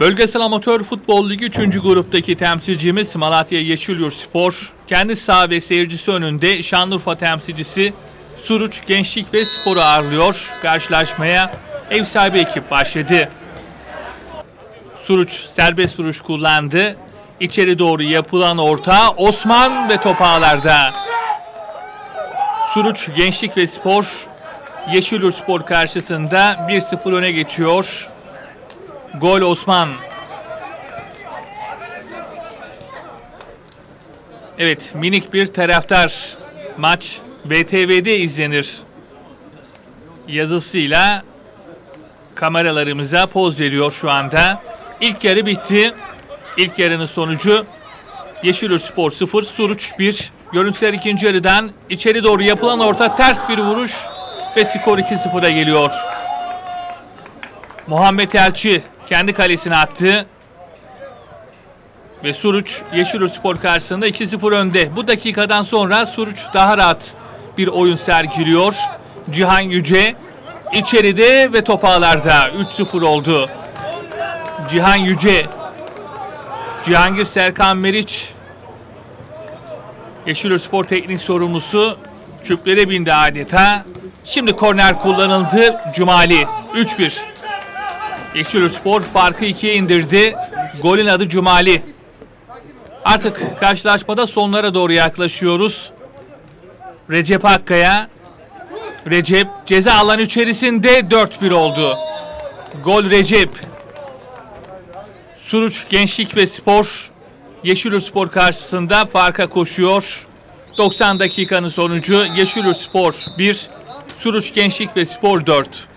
Bölgesel Amatör Futbol Ligi 3. gruptaki temsilcimiz Malatya Yeşilyurt Spor, kendi saha ve seyircisi önünde Şanlıurfa temsilcisi Suruç Gençlik ve Spor'u ağırlıyor. Karşılaşmaya ev sahibi ekip başladı. Suruç serbest vuruş kullandı. İçeri doğru yapılan orta Osman ve top ağlarda. Suruç Gençlik ve Spor Yeşilyurt Spor karşısında 1-0 öne geçiyor. Gol Osman. Evet minik bir taraftar maç BTV'de izlenir yazısıyla kameralarımıza poz veriyor şu anda. İlk yarı bitti. İlk yarının sonucu Yeşilyurt Spor 0, Suruç 1. Görüntüler ikinci yarıdan içeri doğru yapılan orta ters bir vuruş ve skor 2-0'a geliyor. Muhammed Elçi kendi kalesine attı. Ve Suruç Yeşilyurt Spor karşısında 2-0 önde. Bu dakikadan sonra Suruç daha rahat bir oyun sergiliyor. Cihan Yüce içeride ve top ağlarda 3-0 oldu. Cihan Yüce Cihangir Serkan Meriç Yeşilyurt Spor Teknik Sorumlusu küplere bindi adeta. Şimdi korner kullanıldı. Cumali 3-1. Yeşilyurt Spor farkı ikiye indirdi. Golün adı Cumali. Artık karşılaşmada sonlara doğru yaklaşıyoruz. Recep Akkaya. Recep ceza alanı içerisinde 4-1 oldu. Gol Recep. Suruç Gençlik ve Spor Yeşilyurt Spor karşısında farka koşuyor. 90 dakikanın sonucu Yeşilyurt Spor 1, Suruç Gençlik ve Spor 4.